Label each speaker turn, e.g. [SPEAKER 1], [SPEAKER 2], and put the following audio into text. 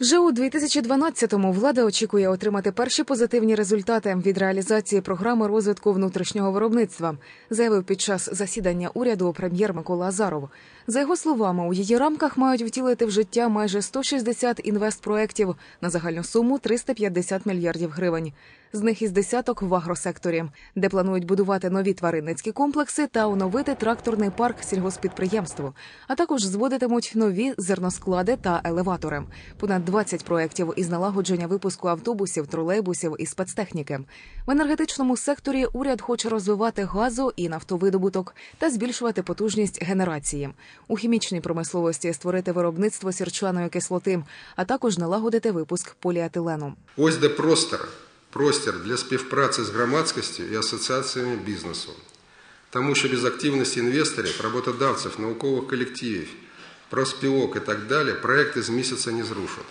[SPEAKER 1] Вже у 2012-му влада очікує отримати перші позитивні результати від реалізації програми розвитку внутрішнього виробництва, заявив під час засідання уряду прем'єр Микола Азаров. За його словами, у її рамках мають втілити в життя майже 160 інвестпроєктів на загальну суму 350 мільярдів гривень. З них із десяток в агросекторі, де планують будувати нові тваринницькі комплекси та оновити тракторний парк сільгоспідприємств, а також зводитимуть нові зерносклади та елеватори. Понад 20 проєктів із налагодження випуску автобусів, тролейбусів і спецтехніки. В енергетичному секторі уряд хоче розвивати газу і нафтовидобуток та збільшувати потужність генерації. У хімічній промисловості створити виробництво сірчаної кислоти, а також налагодити випуск поліетилену.
[SPEAKER 2] Ось де простір, простір для співпраці з громадськістю і асоціаціями бізнесу. Тому що без активності інвесторів, роботодавців, наукових колективів, профспілок і так далі проекти з місяця не зрушать.